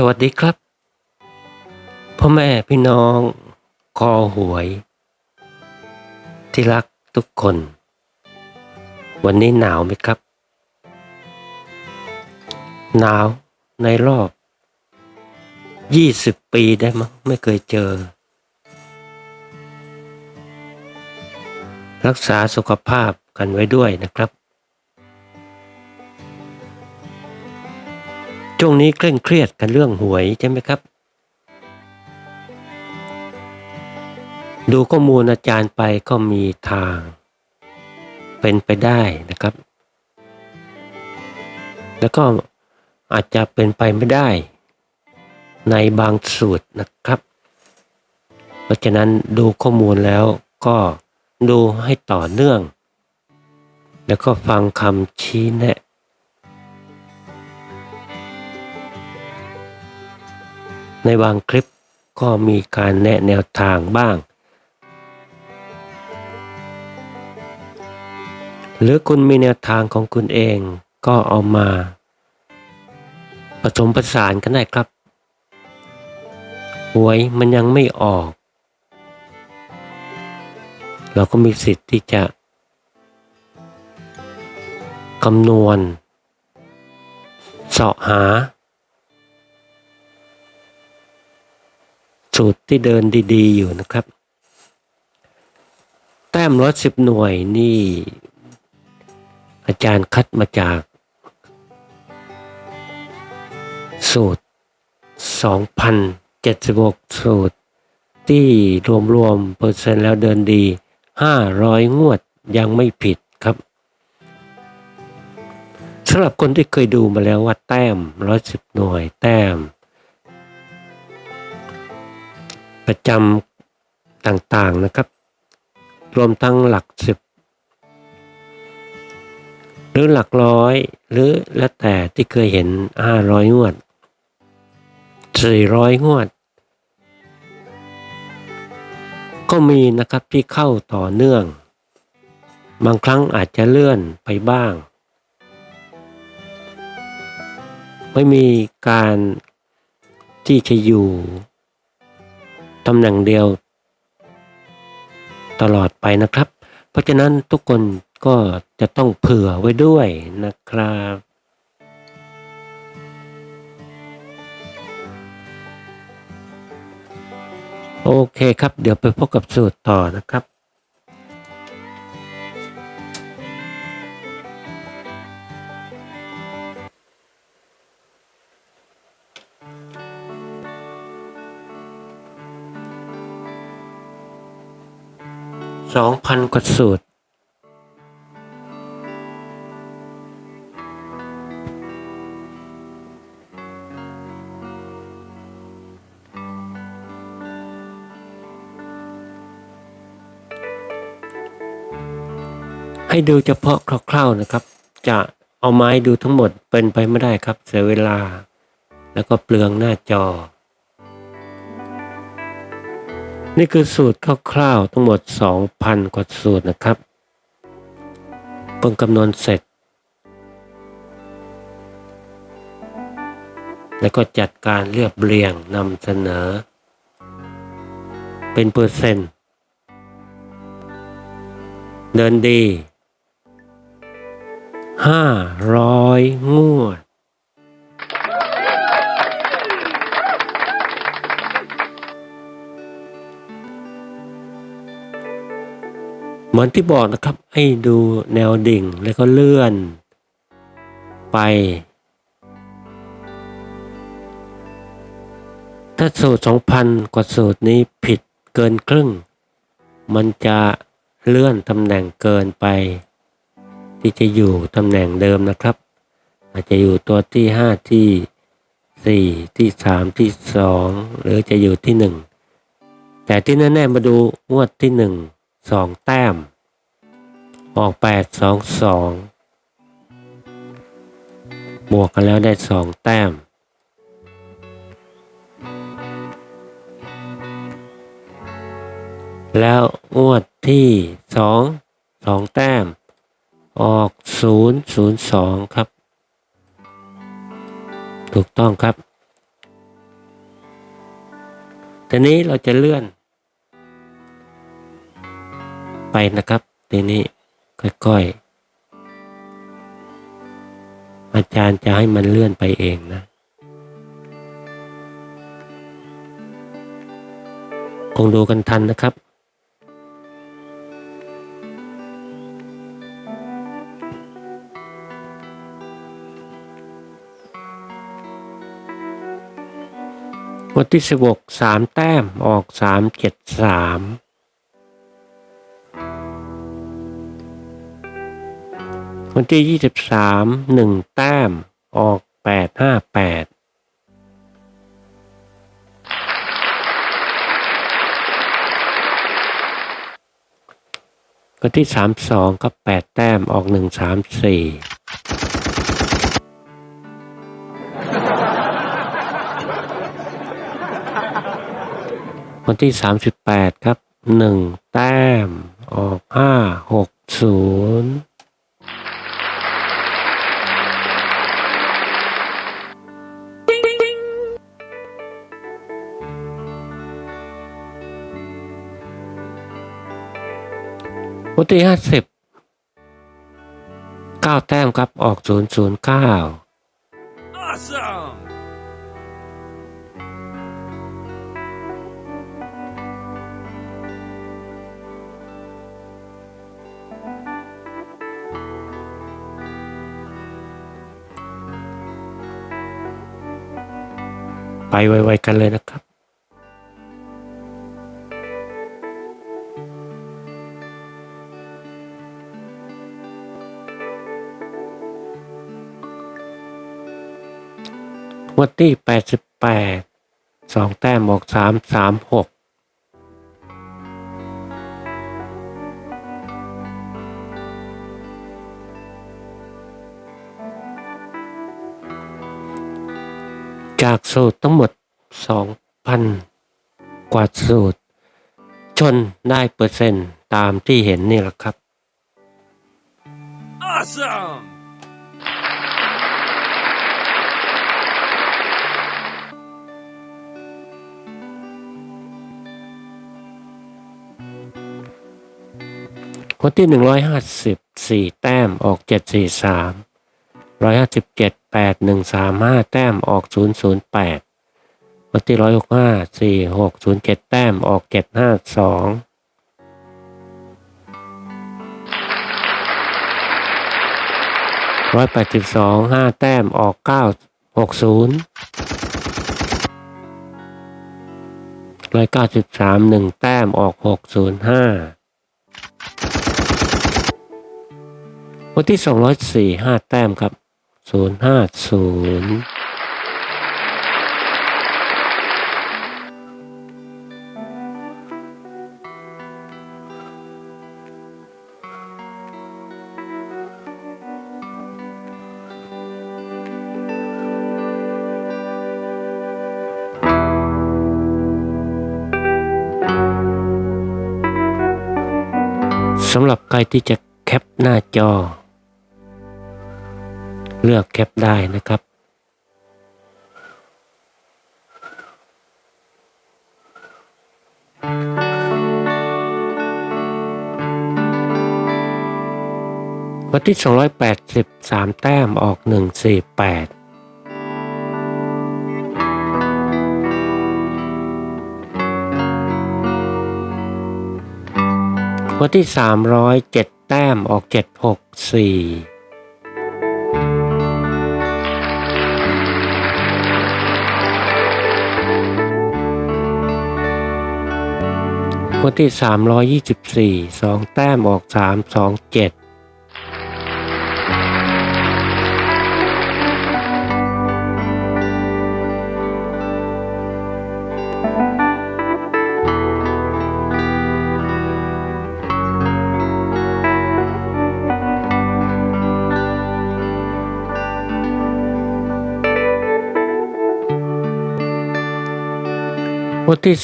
สวัสดีครับ พ่อแม่พี่น้อง คอหวย ที่รักทุกคน วันนี้หนาวไหมครับ หนาวในรอบ 20 ปีได้มั้งไม่เคยเจอ รักษาสุขภาพกันไว้ด้วยนะครับ ช่วงนี้เคร่งเครียดกันเรื่องหวยใช่ไหมครับ ดูข้อมูลอาจารย์ไปก็มีทาง เป็นไปได้นะครับ แล้วก็อาจจะเป็นไปไม่ได้ ในบางสูตรนะครับ เพราะฉะนั้นดูข้อมูลแล้วก็ดูให้ต่อเนื่อง แล้วก็ฟังคำชี้แนะ ในบางคลิปก็มีการแนะแนวทางบ้าง หรือคุณมีแนวทางของคุณเองก็เอามาผสมผสานกันได้ครับ หวยมันยังไม่ออก เราก็มีสิทธิ์ที่จะคำนวณเสาะหา สูตรที่เดินดีๆอยู่นะครับ แต้มร้อยสิบหน่วยนี่ อาจารย์คัดมาจาก สูตร 2,076 สูตร ที่รวมๆเปอร์เซ็นต์แล้วเดินดี 500 งวดยังไม่ผิดครับสำหรับคนที่เคยดูมาแล้วว่าแต้ม110หน่วย แต้ม ประจำต่างๆนะครับ รวมทั้งหลักสิบหรือหลักร้อย หรือแล้วแต่ที่เคยเห็นห้าร้อยงวดสี่ร้อยงวด ก็มีนะครับที่เข้าต่อเนื่อง บางครั้งอาจจะเลื่อนไปบ้าง ไม่มีการที่จะอยู่ ตำแหน่งเดียว ตลอดไปนะครับ เพราะฉะนั้นทุกคนก็จะต้องเผื่อไว้ด้วยนะครับโอเคครับ เดี๋ยวไปพบกับสูตรต่อนะครับ สองพันกว่าสูตร ให้ดูเฉพาะคร่าวๆนะครับ จะเอาไม้ดูทั้งหมดเป็นไปไม่ได้ครับ เสียเวลา แล้วก็เปลืองหน้าจอ นี่คือสูตรคร่าวๆทั้งหมด 2,000 กว่าสูตรนะครับเพิ่งคำนวณเสร็จ แล้วก็จัดการเรียบเรียงนำเสนอ เป็นเปอร์เซ็นต์เดินดีห้าร้อยงวด มือนที่บอกนะครับ ให้ดูแนวดิ่งแล้วก็เลื่อน ไป ถ้าสูตรสองพันกว่าสูตรนี้ผิดเกินครึ่ง มันจะเลื่อนตำแหน่งเกินไป ที่จะอยู่ตำแหน่งเดิมนะครับ อาจจะอยู่ตัวที่ห้าที่สี่ที่สามที่สองหรือจะอยู่ที่หนึ่งแต่ที่แน่ๆมาดูงวดที่หนึ่ง สองแต้ม ออกแปดสองสองบวกกันแล้วได้สองแต้ม แล้วงวดที่สองสองแต้ม ออกศูนย์ศูนย์สองครับ ถูกต้องครับทีนี้เราจะเลื่อน ไปนะครับ ทีนี้ค่อยๆ อาจารย์จะให้มันเลื่อนไปเองนะคงดูกันทันนะครับวันที่สิบหกสามแต้มออกสามเจ็ดสาม วันที่ยี่สิบสามหนึ่งแต้ม ออกแปดห้าแปดวันที่สามสองก็แปดแต้มออกหนึ่งสามสี่วันที่สามสิบแปดครับหนึ่งแต้มออกห้าหกศูนย์ วันที่ห้าสิบเก้าแต้มครับออกศูนย์ศูนย์เก้าไปไวๆกันเลยนะครับ วันที่แปดสิบแปดสองแต้มออกสามสามหกจากสูตรทั้งหมดสองพันกว่าสูตร ชนได้เปอร์เซ็นต์ตามที่เห็นนี่แหละครับ Awesome! คนที่หนึ่งร้อยห้าสิบสี่แต้มออกเจ็ดสี่สามร้อยห้าสิบเจ็ดแปดหนึ่งสามห้าแต้มออกศูนย์ศูนย์แปดคนที่ร้อยหกห้าสี่หกศูนย์เจ็ดแต้มออกเจ็ดห้าสองร้อยแปดสิบสองห้าแต้มออกเก้าหกศูนย์ร้อยเก้าสิบสามหนึ่งแต้มออกหกศูนย์ห้า วันที่สองร้อยสี่ห้าแต้มครับศูนย์ห้าศูนย์สำหรับใครที่จะแคปหน้าจอ เลือกแคปได้นะครับวันที่ 283 แต้มออก 148วันที่ 307 แต้มออก 764 งวดที่ 324 2 แต้มออก 3 2 7 วดที่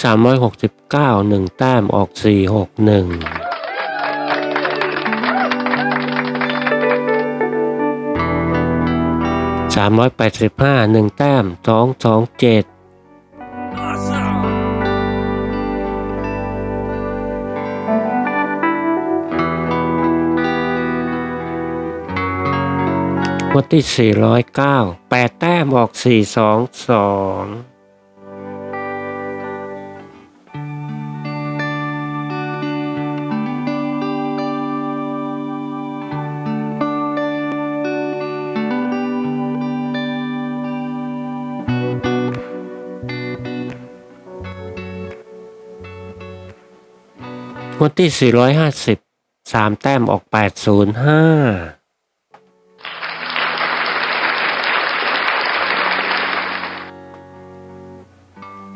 369หนึ่งแต้มออก 461สามร้อยแปดสิบห้าหนึ่งแต้มสองสองเจ็ดวันที่สี่ร้อยเก้าแปดแต้มออกสี่สองสอง วดที่ 450 3 แต้มออก 805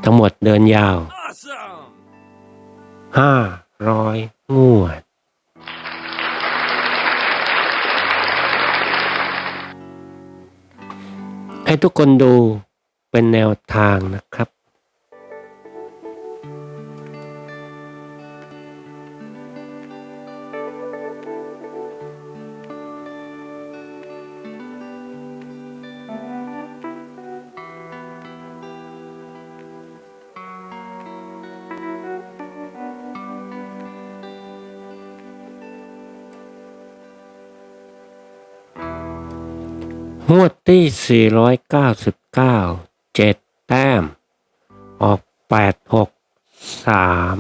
ทั้งหมดเดินยาว Awesome! 500งวด ให้ทุกคนดูเป็นแนวทางนะครับ งวดที่ 499 7 แต้ม ออก 8 6 3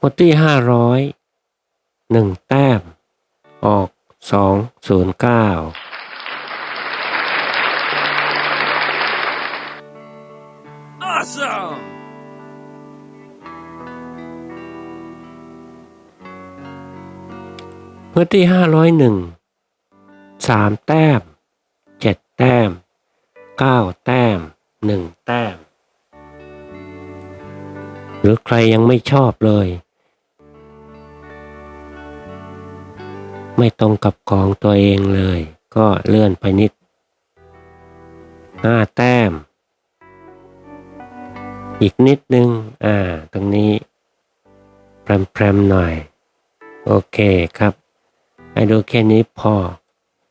งวดที่ 500 1 แต้ม ออก 209 งวดที่ 501 3 แต้ม 7 แต้ม 9 แต้ม 1 แต้ม หรือใครยังไม่ชอบเลย ไม่ตรงกับของตัวเองเลย ก็เลื่อนไปนิด 5 แต้ม อีกนิดนึง อ่า ตรงนี้แพรมๆหน่อย โอเคครับ ให้ดูแค่นี้พอ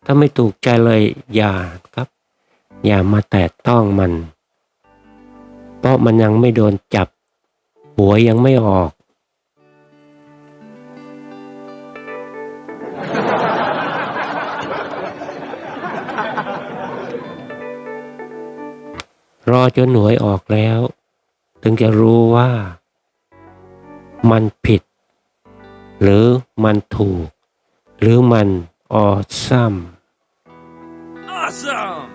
ถ้าไม่ถูกใจเลยอย่าครับ อย่ามาแตะต้องมัน เพราะมันยังไม่โดนจับ หัวยังไม่ออกรอจนหน่วยออกแล้ว ถึงจะรู้ว่า มันผิด หรือมันถูก หรือมันออซัม Awesome!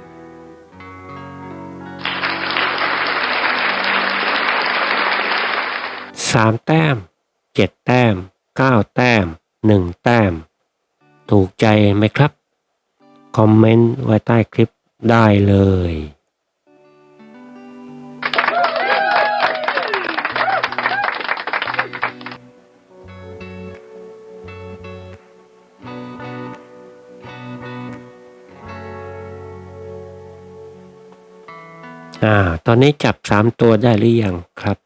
สามแต้มเจ็ดแต้มเก้าแต้มหนึ่งแต้ม ถูกใจไหมครับ คอมเมนต์ไว้ใต้คลิปได้เลย อ่า ตอนนี้จับสามตัวได้หรือยังครับ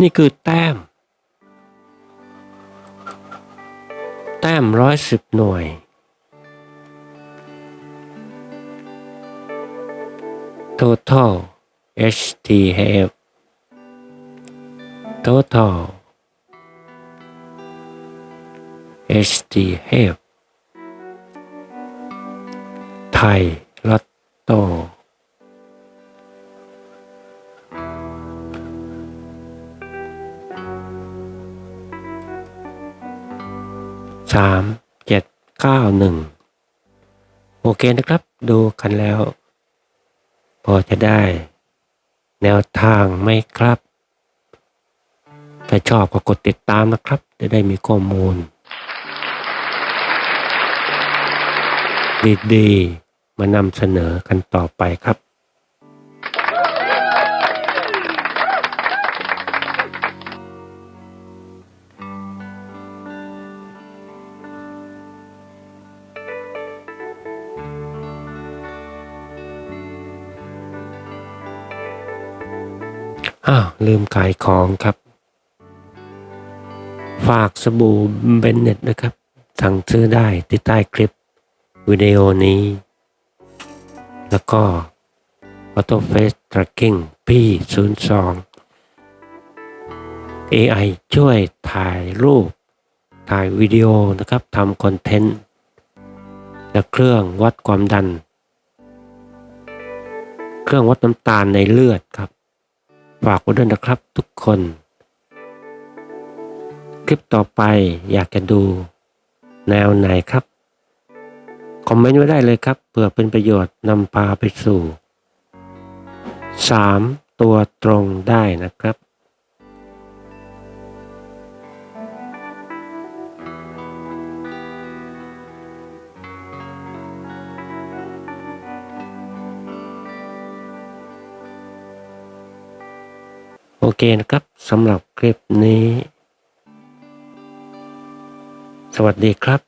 นี่คือแต้ม แต้มร้อยสิบหน่วย total HTF total HTF ไทยลอตโตสามเจ็ดเก้าหนึ่งโอเคนะครับ ดูกันแล้ว พอจะได้ แนวทางไหมครับ ถ้าชอบก็กดติดตามนะครับ จะได้มีข้อมูล ดีๆ มานำเสนอกันต่อไปครับอ้าวลืมขายของครับ ฝากสบู่เบนเน็ตนะครับ สั่งซื้อได้ที่ใต้คลิปวิดีโอนี้ แล้วก็ Auto Face Tracking P02 AI ช่วยถ่ายรูป ถ่ายวิดีโอนะครับทำคอนเทนต์ และเครื่องวัดความดัน เครื่องวัดน้ำตาลในเลือดครับ ฝากไว้ด้วยนะครับทุกคน คลิปต่อไปอยากจะดู แนวไหนครับ คอมเมนต์ไว้ได้เลยครับเพื่อเป็นประโยชน์นำพาไปสู่ 3 ตัวตรงได้นะครับโอเคนะครับสำหรับคลิปนี้ สวัสดีครับ